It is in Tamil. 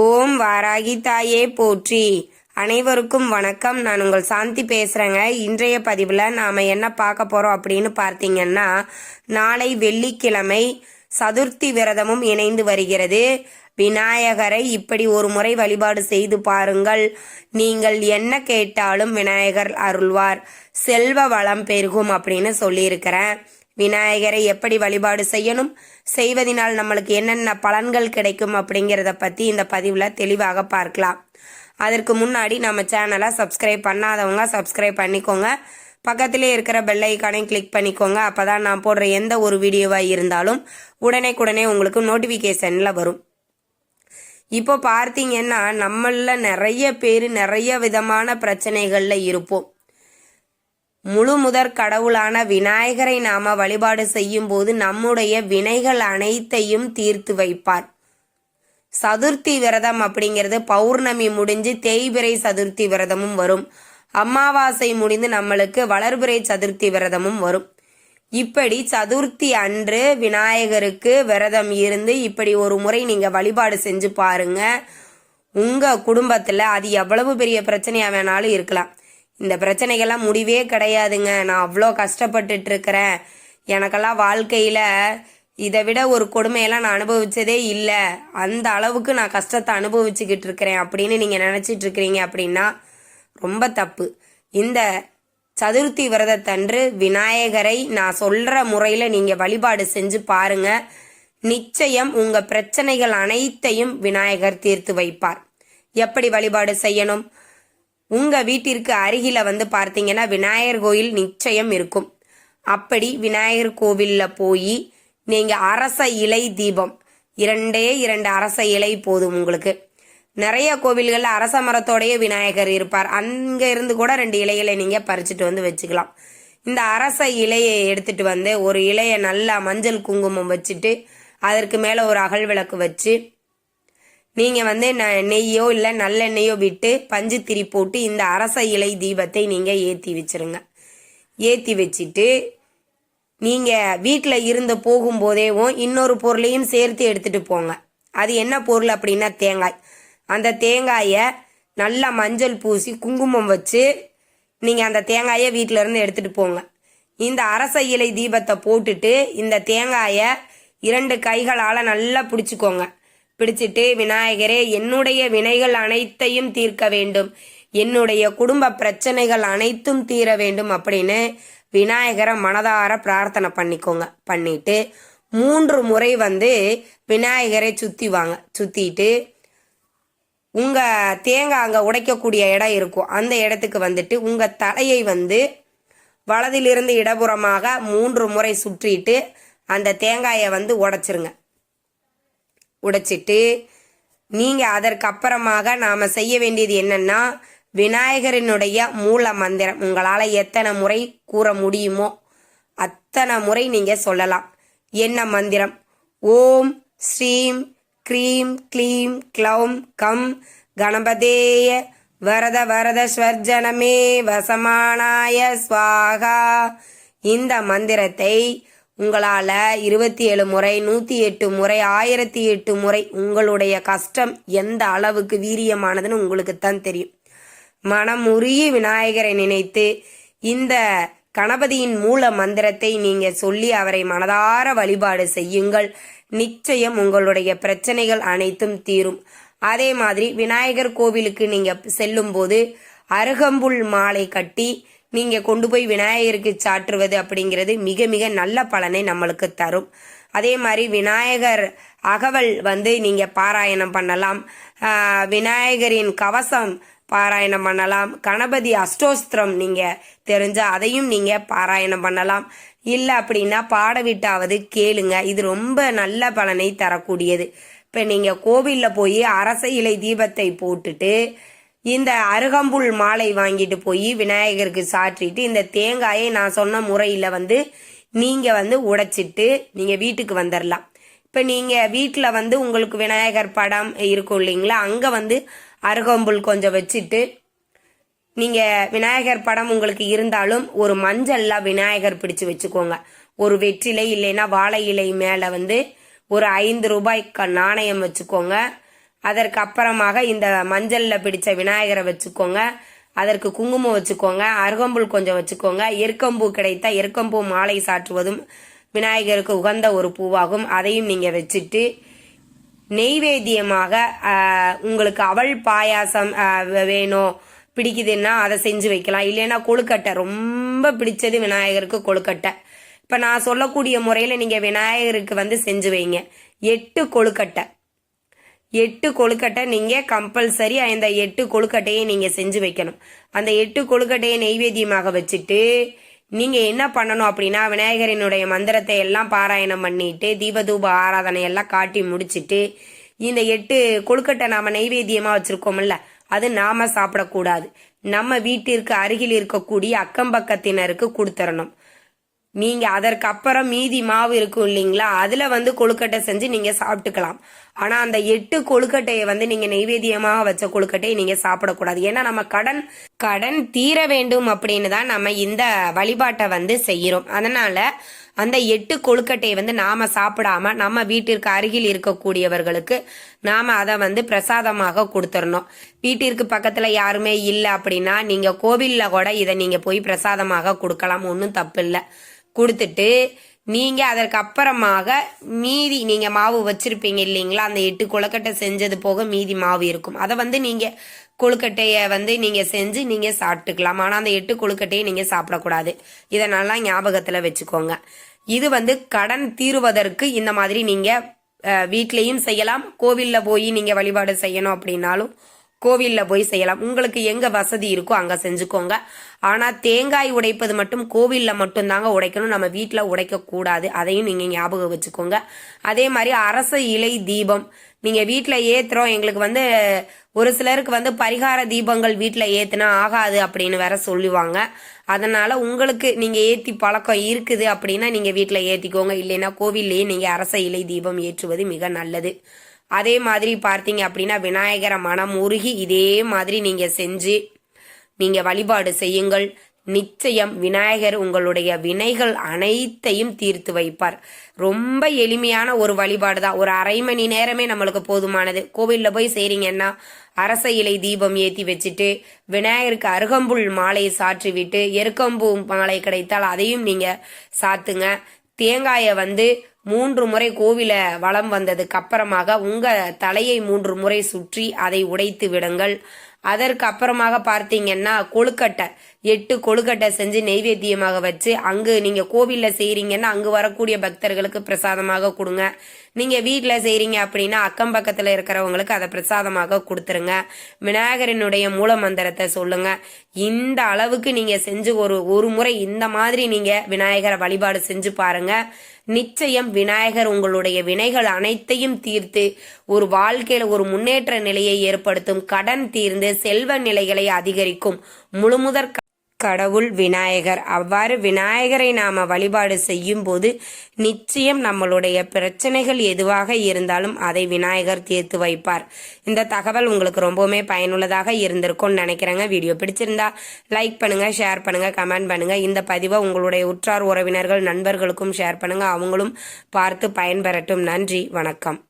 ஓம் வாராகி தாயே போற்றி. அனைவருக்கும் வணக்கம். நான் உங்கள் சாந்தி பேசுகிறேங்க இன்றைய பதிவில் நாம் என்ன பார்க்க போகிறோம் அப்படின்னு பார்த்தீங்கன்னா நாளை வெள்ளிக்கிழமை சதுர்த்தி விரதமும் இணைந்து வருகிறது. விநாயகரை இப்படி ஒரு முறை வழிபாடு செய்து பாருங்கள். நீங்கள் என்ன கேட்டாலும் விநாயகர் அருள்வார். செல்வ வளம் பெருகும் அப்படின்னு சொல்லியிருக்கிறேன். விநாயகரை எப்படி வழிபாடு செய்யணும்? செய்வதனால் நம்மளுக்கு என்னென்ன பலன்கள் கிடைக்கும் அப்படிங்கிறத பற்றி இந்த பதிவில் தெளிவாக பார்க்கலாம். அதற்கு முன்னாடி நம்ம சேனலை சப்ஸ்கிரைப் பண்ணாதவங்க சப்ஸ்கிரைப் பண்ணிக்கோங்க. பக்கத்திலே இருக்கிற பெல் ஐக்கானையும் கிளிக் பண்ணிக்கோங்க. அப்போ தான் நான் போடுற எந்த ஒரு வீடியோவாக இருந்தாலும் உடனே உங்களுக்கு நோட்டிஃபிகேஷனில் வரும். இப்போ பார்த்தீங்கன்னா நம்மள நிறைய பேர் நிறைய விதமான பிரச்சனைகளில் இருப்போம். முழு முதற் கடவுளான விநாயகரை நாம வழிபாடு செய்யும் போது நம்முடைய வினைகள் அனைத்தையும் தீர்த்து வைப்பார். சதுர்த்தி விரதம் அப்படிங்கிறது பௌர்ணமி முடிஞ்சு தேய்பிரை சதுர்த்தி விரதமும் வரும். அமாவாசை முடிந்து நம்மளுக்கு வளர்பிறை சதுர்த்தி விரதமும் வரும். இப்படி சதுர்த்தி அன்று விநாயகருக்கு விரதம் இருந்து இப்படி ஒரு முறை நீங்க வழிபாடு செஞ்சு பாருங்க. உங்க குடும்பத்துல அது எவ்வளவு பெரிய பிரச்சனையா வேணாலும் இருக்கலாம். இந்த பிரச்சனைகள்லாம் முடிவே கிடையாதுங்க. நான் அவ்வளோ கஷ்டப்பட்டுட்டு இருக்கிறேன் எனக்கெல்லாம் வாழ்க்கையில இதை விட ஒரு கொடுமையெல்லாம் நான் அனுபவிச்சதே இல்லை. அந்த அளவுக்கு நான் கஷ்டத்தை அனுபவிச்சுக்கிட்டு இருக்கிறேன் அப்படின்னு நீங்க நினைச்சிட்டு இருக்கிறீங்க அப்படின்னா ரொம்ப தப்பு. இந்த சதுர்த்தி விரதத்தன்று விநாயகரை நான் சொல்ற முறையில நீங்க வழிபாடு செஞ்சு பாருங்க. நிச்சயம் உங்க பிரச்சனைகள் அனைத்தையும் விநாயகர் தீர்த்து வைப்பார். எப்படி வழிபாடு செய்யணும்? உங்க வீட்டிற்கு அருகில வந்து பார்த்தீங்கன்னா விநாயகர் கோயில் நிச்சயம் இருக்கும். அப்படி விநாயகர் கோவில்ல போய் நீங்க அரச இலை தீபம். இரண்டே இரண்டு அரச இலை போதும் உங்களுக்கு. நிறைய கோவில்கள்ல அரச மரத்தோடைய விநாயகர் இருப்பார். அங்க இருந்து கூட ரெண்டு இலைகளை நீங்க பறிச்சுட்டு வந்து வச்சுக்கலாம். இந்த அரச இலையை எடுத்துட்டு வந்து ஒரு இலையை நல்லா மஞ்சள் குங்குமம் வச்சுட்டு அதற்கு மேல ஒரு அகல் விளக்கு வச்சு நீங்க வந்து ந- நெய்யோ இல்ல நல்லெண்ணெயோ விட்டு பஞ்சு திரி போட்டு இந்த அரச இலை தீபத்தை நீங்க ஏத்தி வச்சிருங்க. ஏத்தி வச்சுட்டு நீங்க வீட்டில் இருந்து போகும்போதேவும் இன்னொரு பொருளையும் சேர்த்து எடுத்துட்டு போங்க. அது என்ன பொருள் அப்படின்னா தேங்காய். அந்த தேங்காயை நல்லா மஞ்சள் பூசி குங்குமம் வச்சு நீங்க அந்த தேங்காயை வீட்டில இருந்து எடுத்துட்டு போங்க. இந்த அரச இலை தீபத்தை போட்டுட்டு இந்த தேங்காயை இரண்டு கைகளால நல்லா பிடிச்சிக்கோங்க. பிடிச்சிட்டு விநாயகரே என்னுடைய வினைகள் அனைத்தையும் தீர்க்க வேண்டும். என்னுடைய குடும்ப பிரச்சனைகள் அனைத்தும் தீர வேண்டும் அப்படின்னு விநாயகரை மனதார பிரார்த்தனை பண்ணிக்கோங்க. பண்ணிட்டு மூன்று முறை வந்து விநாயகரை சுத்தி வாங்க. சுத்திட்டு உங்க தேங்காய் அங்கே உடைக்கக்கூடிய இடம் இருக்கும். அந்த இடத்துக்கு வந்துட்டு உங்க தலையை வந்து வலதிலிருந்து இடப்புறமாக மூன்று முறை சுற்றிட்டு அந்த தேங்காயை வந்து உடைச்சிருங்க. உடைச்சிட்டு நீங்கள் அதற்கு அப்புறமாக செய்ய வேண்டியது என்னன்னா விநாயகரினுடைய மூல மந்திரம். உங்களால் எத்தனை முறை கூற முடியுமோ அத்தனை முறை நீங்கள் சொல்லலாம். என்ன மந்திரம்? ஓம் ஸ்ரீம் க்ரீம் க்ளீம் க்ளௌம் கம் கணபதேய வரத வரத ஸ்வர்ஜனமே வசமானாய ஸ்வாகா. இந்த மந்திரத்தை உங்களால் இருபத்தி ஏழு முறை நூற்றி எட்டு முறை ஆயிரத்தி எட்டு முறை உங்களுடைய கஷ்டம் எந்த அளவுக்கு வீரியமானதுன்னு உங்களுக்கு தான் தெரியும். உரிய விநாயகரை நினைத்து இந்த கணபதியின் மூல மந்திரத்தை நீங்க சொல்லி அவரை மனதார வழிபாடு செய்யுங்கள். நிச்சயம் உங்களுடைய பிரச்சனைகள் அனைத்தும் தீரும். அதே மாதிரி விநாயகர் கோவிலுக்கு நீங்க செல்லும்போது அருகம்புல் மாலை கட்டி நீங்க கொண்டு போய் விநாயகருக்கு சாற்றுவது அப்படிங்கிறது மிக மிக நல்ல பலனை நம்மளுக்கு தரும். அதே மாதிரி விநாயகர் அகவல் வந்து நீங்க பாராயணம் பண்ணலாம். விநாயகரின் கவசம் பாராயணம் பண்ணலாம். கணபதி அஷ்டோஸ்திரம் நீங்க தெரிஞ்சா அதையும் நீங்க பாராயணம் பண்ணலாம். இல்ல அப்படின்னா பாடவிட்டாவது கேளுங்க. இது ரொம்ப நல்ல பலனை தரக்கூடியது. இப்ப நீங்க கோவில்ல போய் அரச இலை தீபத்தை போட்டுட்டு இந்த அருகம்புல் மாலை வாங்கிட்டு போய் விநாயகருக்கு சாற்றிட்டு இந்த தேங்காயை நான் சொன்ன முறையில் வந்து நீங்கள் வந்து உடைச்சிட்டு நீங்கள் வீட்டுக்கு வந்துடலாம் இப்போ நீங்கள் வீட்டில் வந்து உங்களுக்கு விநாயகர் படம் இருக்கும் இல்லைங்களா? அங்கே வந்து அருகம்புல் கொஞ்சம் வச்சுட்டு நீங்கள் விநாயகர் படம் உங்களுக்கு இருந்தாலும் ஒரு மஞ்சள்லாம் விநாயகர் பிடிச்சு வச்சுக்கோங்க. ஒரு வெற்றிலை இல்லைன்னா வாழை இலை மேலே வந்து ஒரு ஐந்து ரூபாய் க- நாணயம் வச்சுக்கோங்க. அதற்கு அப்புறமாக இந்த மஞ்சளில் பிடிச்ச விநாயகரை வச்சுக்கோங்க. அதற்கு குங்குமம் வச்சுக்கோங்க. அருகம்புல் கொஞ்சம் வச்சுக்கோங்க. எருக்கம்பூ கிடைத்தா எருக்கம்பூ மாலை சாற்றுவதும் விநாயகருக்கு உகந்த ஒரு பூவாகும். அதையும் நீங்கள் வச்சுட்டு நெய்வேத்தியமாக உங்களுக்கு அவள் பாயாசம் வேணும் பிடிக்குதுன்னா அதை செஞ்சு வைக்கலாம். இல்லைன்னா கொழுக்கட்டை. ரொம்ப பிடிச்சது விநாயகருக்கு கொழுக்கட்டை. இப்போ நான் சொல்லக்கூடிய முறையில் நீங்கள் விநாயகருக்கு வந்து செஞ்சு வைங்க. எட்டு கொழுக்கட்டை. எட்டு கொழுக்கட்டை நீங்கள் கம்பல்சரி அந்த எட்டு கொழுக்கட்டையை நீங்கள் செஞ்சு வைக்கணும். அந்த எட்டு கொழுக்கட்டையை நெய்வேத்தியமாக வச்சுட்டு நீங்கள் என்ன பண்ணணும் அப்படின்னா விநாயகரினுடைய மந்திரத்தை எல்லாம் பாராயணம் பண்ணிட்டு தீபதூப ஆராதனை எல்லாம் காட்டி முடிச்சிட்டு இந்த எட்டு கொழுக்கட்டை நாம் நெய்வேத்தியமாக வச்சுருக்கோம்ல அது நாம் சாப்பிடக்கூடாது. நம்ம வீட்டிற்கு அருகில் இருக்கக்கூடிய அக்கம் பக்கத்தினருக்கு கொடுத்துடணும் நீங்கள் அதற்கு அப்புறம் மீதி மாவு இருக்கும் இல்லைங்களா அதில் வந்து கொழுக்கட்டை செஞ்சு நீங்கள் சாப்பிட்டுக்கலாம். ஆனால் அந்த எட்டு கொழுக்கட்டையை வந்து நீங்கள் நெய்வேத்தியமாக வச்ச கொழுக்கட்டையை நீங்கள் சாப்பிடக்கூடாது. ஏன்னா நம்ம கடன் கடன் தீர வேண்டும் அப்படின்னு தான் நம்ம இந்த வழிபாட்டை வந்து செய்கிறோம். அதனால் அந்த எட்டு கொழுக்கட்டையை வந்து நாம் சாப்பிடாம நம்ம வீட்டிற்கு அருகில் இருக்கக்கூடியவர்களுக்கு நாம் அதை வந்து பிரசாதமாக கொடுத்துடணும் வீட்டிற்கு பக்கத்தில் யாருமே இல்லை அப்படின்னா நீங்கள் கோவில்ல கூட இதை நீங்கள் போய் பிரசாதமாக கொடுக்கலாம். ஒன்றும் தப்பு இல்லை கொடுத்துட்டு நீங்க அதற்கு அப்புறமாக மீதி நீங்க மாவு வச்சிருப்பீங்க இல்லைங்களா? அந்த எட்டு கொழுக்கட்டை செஞ்சது போக மீதி மாவு இருக்கும். அதை வந்து நீங்க கொழுக்கட்டைய வந்து நீங்க செஞ்சு நீங்க சாப்பிட்டுக்கலாம். ஆனா அந்த எட்டு கொழுக்கட்டையை நீங்க சாப்பிடக்கூடாது. இதை நல்லா ஞாபகத்துல வச்சுக்கோங்க. இது வந்து கடன் தீருவதற்கு இந்த மாதிரி நீங்க வீட்லேயும் வீட்லயும் செய்யலாம். கோவில்ல போய் நீங்க வழிபாடு செய்யணும் அப்படின்னாலும் கோவில்ல போய் செய்யலாம். உங்களுக்கு எங்கே வசதி இருக்கோ அங்கே செஞ்சுக்கோங்க. ஆனால் தேங்காய் உடைப்பது மட்டும் கோவிலில் மட்டும்தாங்க உடைக்கணும். நம்ம வீட்டில் உடைக்க கூடாது அதையும் நீங்கள் ஞாபகம் வச்சுக்கோங்க. அதே மாதிரி அரச இலை தீபம். நீங்கள் வீட்டில் ஏற்றுறோம் எங்களுக்கு வந்து ஒரு சிலருக்கு வந்து பரிகார தீபங்கள் வீட்டில் ஏற்றுனா ஆகாது அப்படின்னு வேற சொல்லுவாங்க. அதனால் உங்களுக்கு நீங்கள் ஏற்றி பழக்கம் இருக்குது அப்படின்னா நீங்கள் வீட்டில் ஏற்றிக்கோங்க இல்லைன்னா கோவில்லையே நீங்கள் அரச இலை தீபம் ஏற்றுவது மிக நல்லது. அதே மாதிரி பார்த்தீங்க அப்படின்னா விநாயகரை மனம் உருகி இதே மாதிரி நீங்க செஞ்சு நீங்க வழிபாடு செய்யுங்கள். நிச்சயம் விநாயகர் உங்களுடைய வினைகள் அனைத்தையும் தீர்த்து வைப்பார். ரொம்ப எளிமையான ஒரு வழிபாடு தான். ஒரு அரை மணி நேரமே நம்மளுக்கு போதுமானது. கோவில்ல போய் செய்றீங்கன்னா அரச இலை தீபம் ஏற்றி வச்சுட்டு விநாயகருக்கு அருகம்புல் மாலையை சாற்றி விட்டு எருக்கம்பூ மாலை கிடைத்தால் அதையும் நீங்க சாத்துங்க. தேங்காயை வந்து மூன்று முறை கோவில வளம் வந்ததுக்கு அப்புறமாக உங்க தலையை மூன்று முறை சுற்றி அதை உடைத்து விடுங்கள். அதற்கு அப்புறமாக பார்த்தீங்கன்னா கொழுக்கட்டை. எட்டு கொழுக்கட்டை செஞ்சு நெய்வேத்தியமாக வச்சு அங்கு நீங்க கோவில்ல செய்கிறீங்கன்னா அங்கு வரக்கூடிய பக்தர்களுக்கு பிரசாதமாக கொடுங்க. நீங்க வீட்டில் செய்கிறீங்க அப்படின்னா அக்கம் பக்கத்துல இருக்கிறவங்களுக்கு அதை பிரசாதமாக கொடுத்துருங்க. விநாயகரினுடைய மூல மந்திரத்தை சொல்லுங்க. இந்த அளவுக்கு நீங்க செஞ்சு ஒரு ஒரு முறை இந்த மாதிரி நீங்க விநாயகரை வழிபாடு செஞ்சு பாருங்க. நிச்சயம் விநாயகர் உங்களுடைய வினைகள் அனைத்தையும் தீர்த்து ஒரு வாழ்க்கையில ஒரு முன்னேற்ற நிலையை ஏற்படுத்தும் கடன் தீர்ந்து செல்வ நிலைகளை அதிகரிக்கும். முழுமுதற் கடவுள் விநாயகர். அவ்வாறு விநாயகரை நாம வழிபாடு செய்யும் போது நிச்சயம் நம்மளுடைய பிரச்சனைகள் எதுவாக இருந்தாலும் அதை விநாயகர் தீர்த்து வைப்பார். இந்த தகவல் உங்களுக்கு ரொம்பவுமே பயனுள்ளதாக இருந்திருக்கும்னு நினைக்கிறேங்க. வீடியோ பிடிச்சிருந்தா லைக் பண்ணுங்க ஷேர் பண்ணுங்க கமெண்ட் பண்ணுங்க. இந்த பதிவை உங்களுடைய உற்றார் உறவினர்கள் நண்பர்களுக்கும் ஷேர் பண்ணுங்க. அவங்களும் பார்த்து பயன்பெறட்டும். நன்றி வணக்கம்.